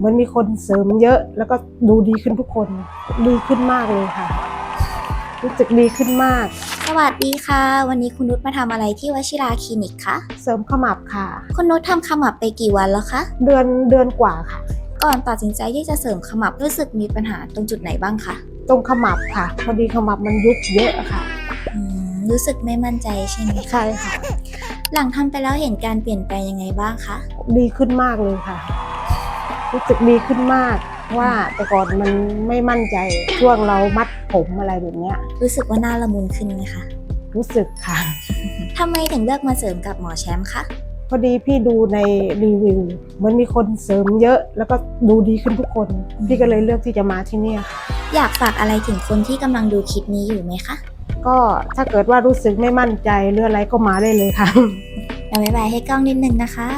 เหมือนมีคนเสริมเยอะ แล้วก็ดูดีขึ้นทุกคนดีขึ้นมากเลยค่ะ รู้สึกดีขึ้นมาก สวัสดีค่ะ วันนี้คุณนุชมาทำอะไรที่วชิราคลินิกคะเสริมขมับค่ะ คุณนุชทำขมับไปกี่วันแล้วคะเดือนเดือนกว่าค่ะ ก่อนตัดสินใจที่จะเสริมขมับรู้สึกมีปัญหาตรงจุดไหนบ้างคะตรงขมับค่ะ พอดีขมับมันยุบเยอะอะค่ะ อืมรู้สึกไม่มั่นใจใช่ไหมคะใช่ค่ะ หลังทำไปแล้วเห็นการเปลี่ยนแปลงยังไงบ้างคะ ดีขึ้นมากเลยค่ะ รู้สึกดีขึ้นมากว่าแต่ก่อนมันไม่มั่นใจช่วงเรามัดผมอะไรแบบเนี้ย รู้สึกว่าหน้าละมุนขึ้นไหมคะรู้สึกค่ะทำไมถึงเลือกมาเสริมกับหมอแชมป์คะพอดีพี่ดูในรีวิวเหมือนมีคนเสริมเยอะ แล้วก็ดูดีขึ้นทุกคน พี่ก็เลยเลือกที่จะมาที่เนี่ยค่ะอยากฝากอะไรถึงคนที่กำลังดูคลิปนี้อยู่ไหมคะก็ถ้าเกิดว่ารู้สึกไม่มั่นใจหรืออะไรก็มาได้เลยค่ะเราบ๊ายบายให้กล้องนิดนึงนะคะ